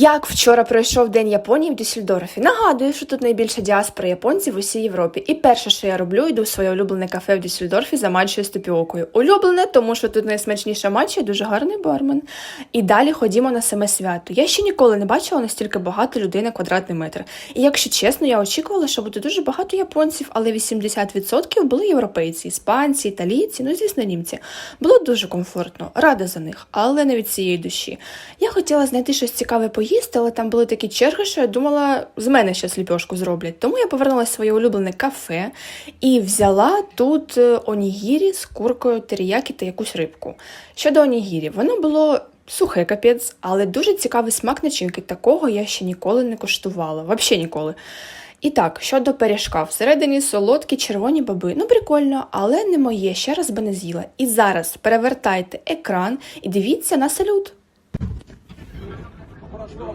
Як вчора пройшов День Японії в Дюссельдорфі. Нагадую, що тут найбільша діаспора японців в усій Європі. І перше, що я роблю, йду в своє улюблене кафе в Дюссельдорфі за матчою з топіокою. Улюблене, тому що тут найсмачніша матча, і дуже гарний бармен. І далі ходімо на саме свято. Я ще ніколи не бачила настільки багато людей на квадратний метр. І якщо чесно, я очікувала, що буде дуже багато японців, але 80% були європейці, іспанці, італійці, ну звісно, німці. Було дуже комфортно, рада за них, але не від цієї душі. Я хотіла знайти щось цікаве поїсти, але там були такі черги, що я думала, з мене ще ліпьошку зроблять. Тому я повернулася в своє улюблене кафе і взяла тут е, онігірі з куркою, теріякі та якусь рибку. Щодо онігірі, воно було. Сухе капець, але дуже цікавий смак начинки. Такого я ще ніколи не коштувала. Взагалі ніколи. І так, щодо пиріжка, всередині солодкі червоні баби. Ну, прикольно, але не моє, ще раз би не з'їла. І зараз перевертайте екран і дивіться на салют. prošlo.